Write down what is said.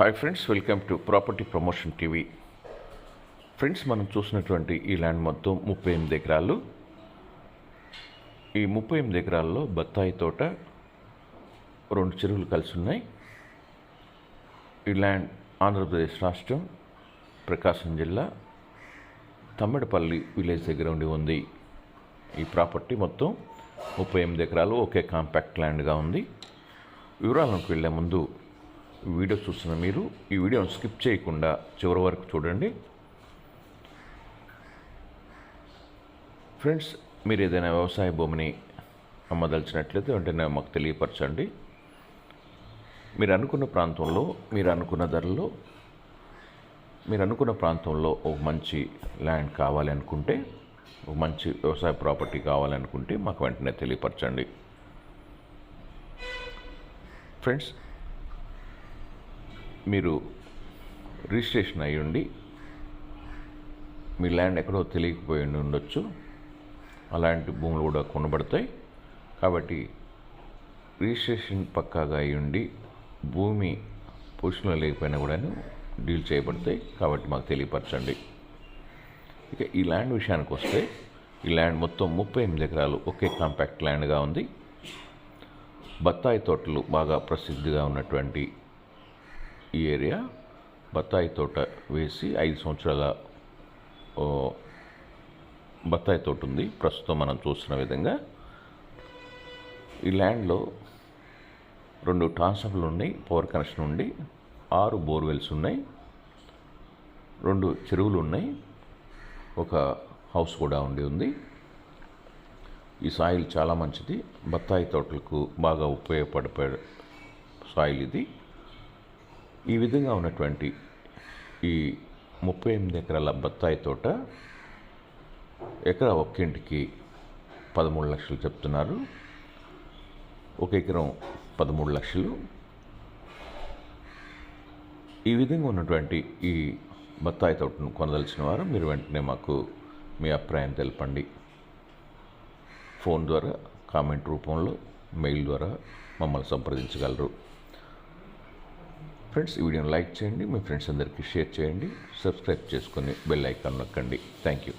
Hi friends welcome to property promotion TV friends మనం చూసినటువంటి ఈ ల్యాండ్ మొత్తం ముప్పై ఎనిమిది ఎకరాలు. ఈ ముప్పై ఎనిమిది ఎకరాల్లో బత్తాయి తోట రెండు చెరువులు కలిసి ఉన్నాయి. ఈ ల్యాండ్ ఆంధ్రప్రదేశ్ రాష్ట్రం ప్రకాశం జిల్లా తమ్మెడపల్లి విలేజ్ దగ్గర ఉండి ఉంది. ఈ ప్రాపర్టీ మొత్తం ముప్పై ఎనిమిది ఎకరాలు ఒకే కాంపాక్ట్ ల్యాండ్గా ఉంది. వివరాలకు వెళ్ళే ముందు వీడియో చూస్తున్న మీరు ఈ వీడియోను స్కిప్ చేయకుండా చివరి వరకు చూడండి. ఫ్రెండ్స్ మీరు ఏదైనా వ్యవసాయ భూమిని అమ్మదలిచినట్లయితే వెంటనే మాకు తెలియపరచండి. మీరు అనుకున్న ప్రాంతంలో మీరు అనుకున్న ధరలో మీరు అనుకున్న ప్రాంతంలో ఒక మంచి ల్యాండ్ కావాలి అనుకుంటే ఒక మంచి వ్యవసాయ ప్రాపర్టీ కావాలనుకుంటే మాకు వెంటనే తెలియపరచండి. ఫ్రెండ్స్ మీరు రిజిస్ట్రేషన్ అయ్యుండి మీ ల్యాండ్ ఎక్కడో తెలియకపోయి ఉండొచ్చు. అలాంటి భూములు కూడా కొనబడతాయి. కాబట్టి రిజిస్ట్రేషన్ పక్కాగా అయ్యుండి భూమి పొజిషన్లో లేకపోయినా కూడా డీల్ చేయబడతాయి. కాబట్టి మాకు తెలియపరచండి. ఇక ఈ ల్యాండ్ విషయానికి వస్తే ఈ ల్యాండ్ మొత్తం ముప్పై ఎనిమిది ఎకరాలు ఒకే కాంపాక్ట్ ల్యాండ్గా ఉంది. బత్తాయి తోటలు బాగా ప్రసిద్ధిగా ఉన్నటువంటి ఈ ఏరియా బత్తాయి తోట వేసి ఐదు సంవత్సరాల ఓ, బత్తాయి తోట ఉంది. ప్రస్తుతం మనం చూస్తున్న విధంగా ఈ ల్యాండ్లో రెండు ట్రాన్స్ఫర్లు ఉన్నాయి పవర్ కనెక్షన్ ఉండి ఆరు బోర్వెల్స్ ఉన్నాయి రెండు చెరువులు ఉన్నాయి ఒక హౌస్ కూడా ఉండి ఉంది. ఈ సాయిల్ చాలా మంచిది. బత్తాయి తోటలకు బాగా ఉపయోగపడే సాయిల్ ఇది. ఈ విధంగా ఉన్నటువంటి ఈ ముప్పై ఎనిమిది ఎకరాల బత్తాయి తోట ఎకరా ఒక్కింటికి పదమూడు లక్షలు చెప్తున్నారు. ఒక ఎకరం పదమూడు లక్షలు. ఈ విధంగా ఉన్నటువంటి ఈ బత్తాయి తోటను కొనదలిచిన వారు మీరు వెంటనే మాకు మీ అభిప్రాయం తెలపండి. ఫోన్ ద్వారా కామెంట్ రూపంలో మెయిల్ ద్వారా మమ్మల్ని సంప్రదించగలరు. ఫ్రెండ్స్ ఈ వీడియోని లైక్ చేయండి మీ ఫ్రెండ్స్ అందరికీ షేర్ చేయండి సబ్స్క్రైబ్ చేసుకొని బెల్ ఐకాన్ నొక్కండి. Thank you.